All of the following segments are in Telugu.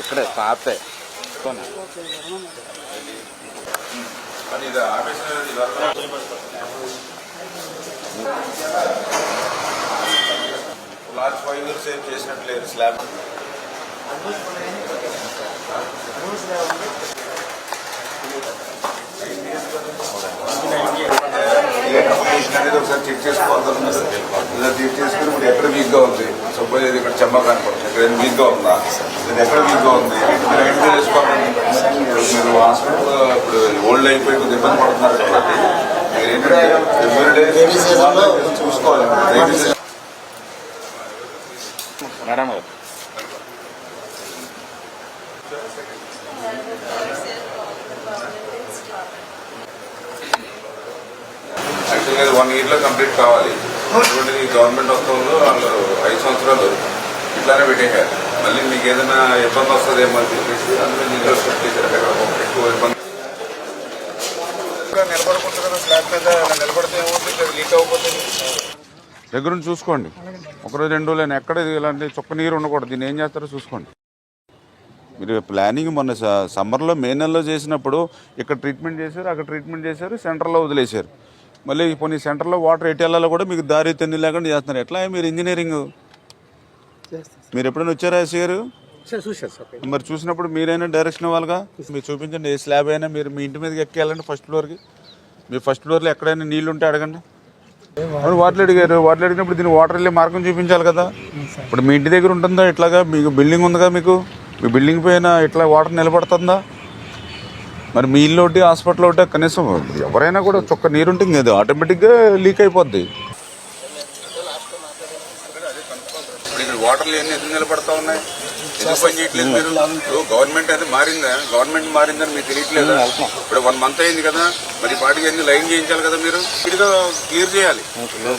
ఇక్కడే పాతే అది ఇది ఆఫీస్ ఇది వరకు లాస్ట్ ఫైవ్ ఇయర్స్ ఏం చేసినట్టు లేదు స్లాబ్. అప్లికేషన్ అనేది ఒకసారి చెక్ చేసుకోవాలి ఇలా చెక్ చేసుకుని ఇప్పుడు ఎక్కడ వీక్గా ఉంది? సపోజ్ ఇది ఇక్కడ చెమ్మ కనపడుతుంది. ఇక్కడ ఏం వీక్గా ఉందా? ఇది ఎక్కడ వీక్గా ఉంది? మీరు ఐడెంటిఫై చేసుకోవాలి మీరు హాస్పిటల్ ఇప్పుడు ఓల్డ్ అయిపోయి కొద్దిగా ఇబ్బంది పడుతున్నారు కాబట్టి మీరు ఏంటంటే every day చూసుకోవాలి. మేడం యాక్చువల్గా వన్ ఇయర్లో కంప్లీట్ కావాలి. అటువంటిది గవర్నమెంట్ వస్తంలో వాళ్ళు ఐదు సంవత్సరాలు ఇట్లానే పెట్టేశారు. మళ్ళీ మీకు ఏదైనా ఇబ్బంది వస్తుందేమో అని చెప్పేసి అందులో నీళ్ళు పెట్టేశారు ఎక్కువ ఇబ్బంది. మీద నిలబడితే ఏమవుతుంది లీక్ అయిపోతుంది దగ్గర నుంచి చూసుకోండి. ఒకరోజు రెండు రోజులు ఎక్కడ ఇలాంటి చుక్క నీరు ఉండకూడదు. దీన్ని ఏం చేస్తారో చూసుకోండి. మీరు ప్లానింగ్ మొన్న సమ్మర్లో మే నెలలో చేసినప్పుడు ఇక్కడ ట్రీట్మెంట్ చేశారు అక్కడ ట్రీట్మెంట్ చేశారు సెంటర్లో వదిలేశారు. మళ్ళీ కొన్ని సెంటర్లో వాటర్ ఎటు వెళ్ళాలో కూడా మీకు దారి తెన్ని లేకుండా చేస్తున్నారు. ఎట్లా మీరు ఇంజనీరింగ్? మీరు ఎప్పుడైనా వచ్చారా ఎస్ గారు? మరి చూసినప్పుడు మీరైనా డైరెక్షన్ ఇవ్వాలిగా? మీరు చూపించండి ఏ స్లాబ్ అయినా మీరు మీ ఇంటి మీదకి ఎక్కేయాలండి ఫస్ట్ ఫ్లోర్కి. మీ ఫస్ట్ ఫ్లోర్లో ఎక్కడైనా నీళ్ళు ఉంటే అడగండి. వాటర్ అడిగారు వాటర్ అడిగినప్పుడు దీనికి వాటర్ వెళ్ళే మార్గం చూపించాలి కదా. ఇప్పుడు మీ ఇంటి దగ్గర ఉంటుందా ఇట్లాగా మీకు బిల్డింగ్ ఉందిగా మీకు? మీ బిల్డింగ్ పైన ఇట్లా వాటర్ నిలబడుతుందా? మరి మీ ఇల్లు ఒకటి హాస్పిటల్ ఒకటి కనీసం ఎవరైనా కూడా చొక్క నీరుంటే ఇంకేది ఆటోమేటిక్గా లీక్ అయిపోద్ది. ఇప్పుడు వాటర్లు ఎన్ని ఎందుకు నిలబడతా ఉన్నాయి? ఎందుకు పని చేయట్లేదు మీరు? ఇప్పుడు గవర్నమెంట్ అది మారిందా? గవర్నమెంట్ మారిందని మీకు తెలియట్లేదా? ఇప్పుడు వన్ మంత్ అయింది కదా మరి పాటికి అన్ని లైన్ చేయించాలి కదా మీరు? ఇదిగా క్లియర్ చేయాలి.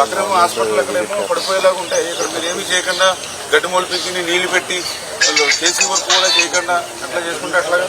పక్కన హాస్పిటల్ ఎక్కడేమో పడిపోయేలాగా ఉంటాయి. ఇక్కడ మీరు ఏమీ చేయకుండా గడ్డి మొలిపించి నీళ్ళు పెట్టి వాళ్ళు చేసిన వర్క్ కూడా చేయకుండా అట్లా చేసుకుంటే అట్లాగా?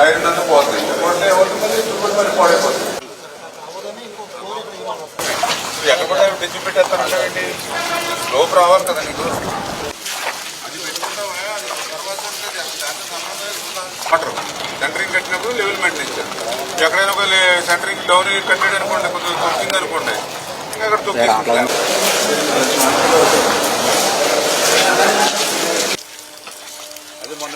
ఐరన్ అంతా పోతుంది. పోతే ఏమవుతుంది మళ్ళీ చుట్టూ మళ్ళీ పాడైపోతుంది ఎక్కడ కూడా తెచ్చి పెట్టేస్తానంటే లోపు రావాలి కదా నీకు. అది పెట్టుకుంటావా? అది తర్వాత ఉంటుంది. అది దాంతో సంబంధం లేదు. వాటర్ సెంటరింగ్ కట్టినప్పుడు లెవెల్ మెయింటెనెన్స్ ఎక్కడైనా ఒక లే- సెంటరింగ్ డౌన్ కట్టాడు అనుకోండి కొంచెం తొక్కింది అనుకోండి. ఇంకా అక్కడ తొక్కేసుకుంటాం అది మొన్న